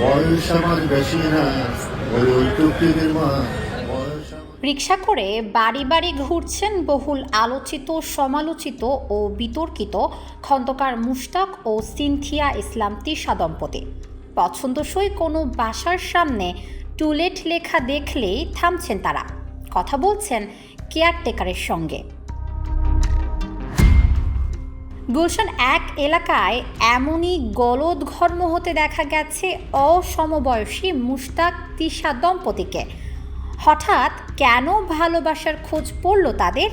বয়স আমার বেশি না ওই মা রিক্সা করে বাড়ি বাড়ি ঘুরছেন বহুল আলোচিত, সমালোচিত ও বিতর্কিত খন্দকার মুশতাক ও সিনথিয়া ইসলাম তিশা দম্পতি। পছন্দসই কোনো বাসার সামনে টুলেট লেখা দেখলেই থামছেন তারা। কথা বলছেন কেয়ারটেকারের সঙ্গে। গুলশান এক এলাকায় এমনই গলদঘর্ম হতে দেখা গেছে অসমবয়সী মুশতাক তিশা দম্পতিকে। হঠাৎ কেন ভালোবাসার খোঁজ পড়ল তাদের?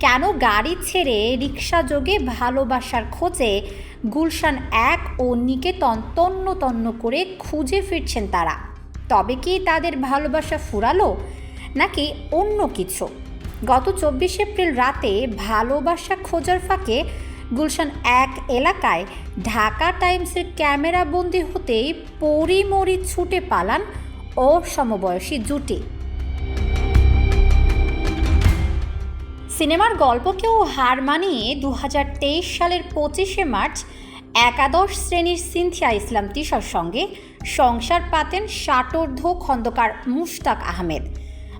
কেন গাড়ি ছেড়ে রিক্সা যোগে ভালোবাসার খোঁজে গুলশান এক ও নিকেতন তন্ন তন্ন করে খুঁজে ফিরছেন তারা? তবে কি তাদের ভালোবাসা ফুরালো নাকি অন্য কিছু? গত চব্বিশ এপ্রিল রাতে ভালোবাসা খোঁজার ফাঁকে গুলশান এক এলাকায় ঢাকা টাইমসের ক্যামেরা বন্দি হতেই পরিমরি ছুটে পালান ও সমবয়সী জুটি। সিনেমার গল্পকেও হার মানিয়ে দু হাজার তেইশ সালের পঁচিশে মার্চ একাদশ শ্রেণির সিনথিয়া ইসলাম তিশার সঙ্গে সংসার পাতেন ষাটোর্ধ খন্দকার মুশতাক আহমেদ।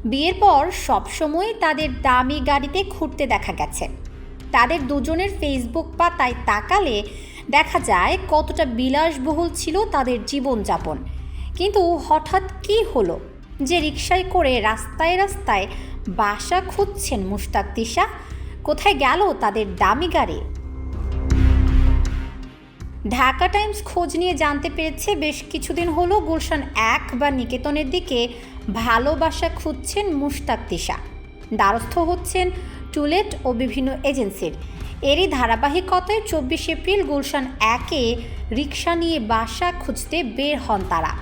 বিয়ের পর সবসময় তাদের দামি গাড়িতে ঘুরতে দেখা গেছে। তাদের দুজনের ফেসবুক পাতায় তাকালে দেখা যায় কতটা বিলাসবহুল ছিল তাদের জীবনযাপন। কিন্তু হঠাৎ কি হলো? যে রিক্সায় করে রাস্তায় রাস্তায় বাসা খুঁজছেন মুশতাক তিশা, কোথায় গেল তাদের দামি গাড়ি? ঢাকা টাইমস খোঁজ নিয়ে জানতে পেরেছে বেশ কিছুদিন হলো গুলশান এক বা নিকেতনের দিকে ভালোবাসা খুঁজছেন মুশতাক তিশা। দ্বারস্থ হচ্ছেন টুলেট ও বিভিন্ন এজেন্সির। এরই ধারাবাহিকতায় চব্বিশ এপ্রিল গুলশান একে রিক্সা নিয়ে বাসা খুঁজতে বের হন তারা।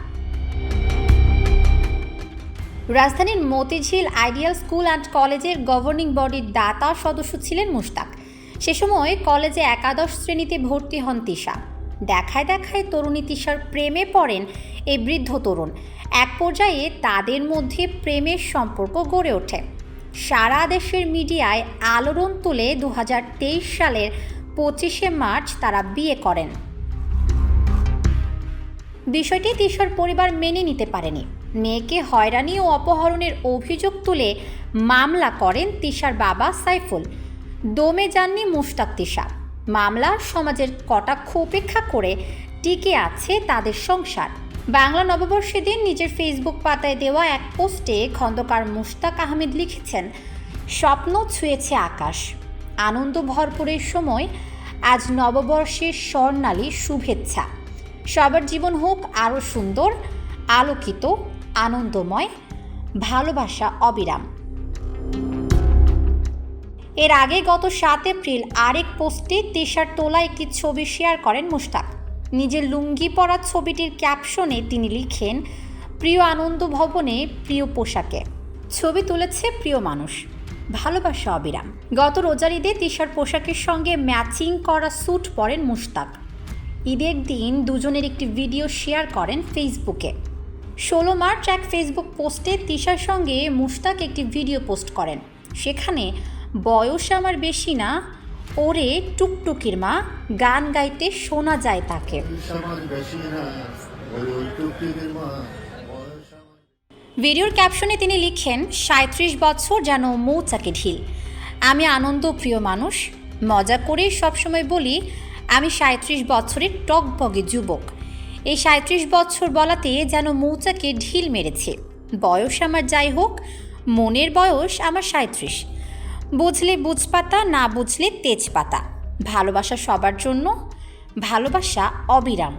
রাজধানীর মতিঝিল আইডিয়াল স্কুল অ্যান্ড কলেজের গভর্নিং বডির দাতা সদস্য ছিলেন মুশতাক। সে সময় কলেজে একাদশ শ্রেণীতে ভর্তি হন তিশা। দেখায় দেখায় তরুণী তিশার প্রেমে পড়েন এই বৃদ্ধ তরুণ। এক পর্যায়ে তাদের মধ্যে প্রেমের সম্পর্ক গড়ে ওঠে। সারা দেশের মিডিয়ায় আলোড়ন তুলে দু হাজার তেইশ সালের পঁচিশে মার্চ তারা বিয়ে করেন। বিষয়টি তিশার পরিবার মেনে নিতে পারেনি। মেয়েকে হয়রানি ও অপহরণের অভিযোগ তুলে মামলা করেন তিশার বাবা সাইফুল। দমে যাননি মুশতাক তিশা। মামলা সমাজের কটাক্ষ উপেক্ষা করে টিকে আছে তাদের সংসার। বাংলা নববর্ষের দিন নিজের ফেসবুক পাতায় দেওয়া এক পোস্টে খন্দকার মুশতাক আহমেদ লিখেছেন, স্বপ্ন ছুঁয়েছে আকাশ। আনন্দ ভরপুরের সময়। আজ নববর্ষের স্বর্ণালী শুভেচ্ছা। সবার জীবন হোক আরও সুন্দর, আলোকিত, আনন্দময়, ভালোবাসা অবিরাম। এর আগে গত সাত এপ্রিল আরেক পোস্টে তেষার তোলা একটি ছবি শেয়ার করেন মুশতাক। নিজের লুঙ্গি পরা ছবিটির ক্যাপশনে তিনি লিখেন, প্রিয় আনন্দ ভবনে প্রিয় পোশাকে। ছবি তুলেছে প্রিয় মানুষ। ভালোবাসা অবিরাম। গত রোজার ঈদে তিশার পোশাকের সঙ্গে ম্যাচিং করা স্যুট পরেন মুশতাক। ঈদের দিন দুজনের একটি ভিডিও শেয়ার করেন ফেসবুকে। ষোলো মার্চ এক ফেসবুক পোস্টে তিশার সঙ্গে মুশতাক একটি ভিডিও পোস্ট করেন। সেখানে, বয়স আমার বেশি না ওরে টুকটুকির মা গান গাইতে শোনা যায় তাকে। ভিডিওর ক্যাপশনে তিনি লিখেন সাঁত্রিশ বছর যেন মৌচাকে ঢিল। আমি আনন্দ প্রিয় মানুষ, মজা করে সবসময় বলি, আমি সাঁত্রিশ বছরের টকবগে যুবক। এই সাঁত্রিশ বছর বলাতে যেন মৌচাকে ঢিল মেরেছে। বয়স আমার যাই হোক, মনের বয়স আমার সাঁত্রিশ বুঝলে বুঝপাতা না বুঝলে তেজপাতা। ভালোবাসা সবার জন্য ভালোবাসা অবিরাম।